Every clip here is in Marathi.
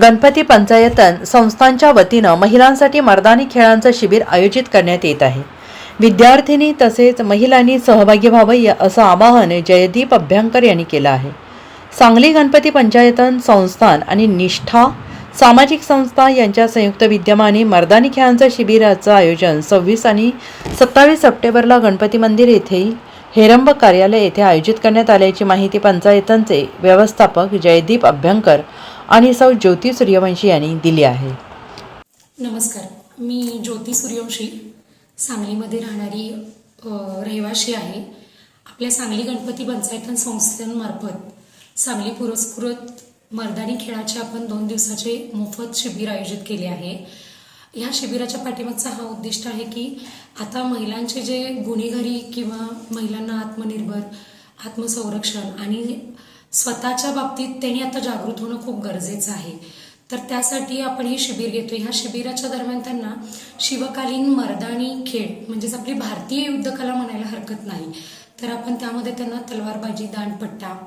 गणपती पंचायतन संस्थांच्या वतीनं महिलांसाठी मर्दानी खेळांचं शिबिर आयोजित करण्यात येत आहे. विद्यार्थिनी तसेच महिलांनी सहभागी व्हावं या असं आवाहन जयदीप अभ्यंकर यांनी केलं आहे. सांगली गणपती पंचायतन संस्थान आणि निष्ठा सामाजिक संस्था यांच्या संयुक्त विद्यमाने मर्दानी खेळांचं शिबिराचं आयोजन सव्वीस आणि सत्तावीस सप्टेंबरला गणपती मंदिर येथे हेरंब कार्यालय येथे आयोजित करण्यात आल्याची माहिती पंचायतनचे व्यवस्थापक जयदीप अभ्यंकर आणि सौ ज्योती सूर्यवंशी यांनी दिली आहे. नमस्कार. मी ज्योती सूर्यवंशी सांगलीमध्ये राहणारी रहिवाशी आहे. आपल्या सांगली गणपती पंचायतन संस्थांमार्फत सांगली पुरस्कृत मर्दानी खेळाचे आपण दोन दिवसाचे मोफत शिबिर आयोजित केले आहे. ह्या शिबिराच्या पाठीमागचा हा उद्दिष्ट आहे की आता महिलांचे जे गुन्हेगारी किंवा महिलांना आत्मनिर्भर आत्मसंरक्षण आणि स्वतःच्या बाबतीत त्यांनी आता जागृत होणं खूप गरजेचं आहे. तर त्यासाठी आपण हे शिबिर घेतो ह्या शिबिराच्या दरम्यान त्यांना शिवकालीन मर्दानी खेळ म्हणजेच आपली भारतीय युद्धकला म्हणायला हरकत नाही. तर आपण त्यामध्ये त्यांना तलवारबाजी दांडपट्टा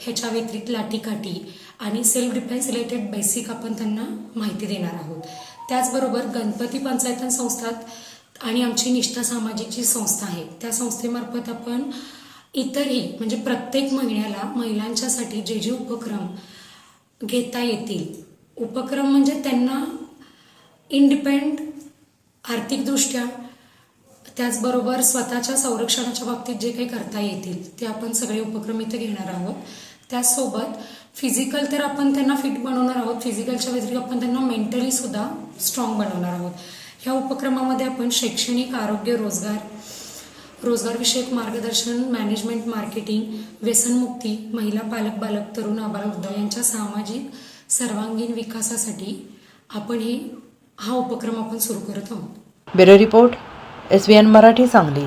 ह्याच्या व्यतिरिक्त लाठीकाठी आणि सेल्फ डिफेन्स रिलेटेड बेसिक आपण त्यांना माहिती देणार आहोत. त्याचबरोबर गणपती पंचायतन संस्थात आणि आमची निष्ठा सामाजिकची संस्था आहे. त्या संस्थेमार्फत आपण इतरही म्हणजे प्रत्येक महिन्याला महिलांच्यासाठी जे जे उपक्रम घेता येतील. उपक्रम म्हणजे त्यांना इंडिपेंड आर्थिकदृष्ट्या त्याचबरोबर स्वतःच्या संरक्षणाच्या बाबतीत जे काही करता येतील ते आपण सगळे उपक्रम इथे घेणार आहोत. त्याचसोबत फिजिकल तर आपण त्यांना फिट बनवणार आहोत. फिजिकलच्या व्यतिरिक्त आपण त्यांना मेंटली सुद्धा स्ट्रॉंग बनवणार आहोत. ह्या उपक्रमामध्ये आपण शैक्षणिक आरोग्य रोजगार रोजगारविषयक मार्गदर्शन मॅनेजमेंट मार्केटिंग व्यसनमुक्ती महिला पालक बालक तरुण आबालवृद्ध यांच्या सामाजिक सर्वांगीण विकासासाठी आपण हे हा उपक्रम आपण सुरू करत आहोत. Bureau report S V N Marathi Sangli.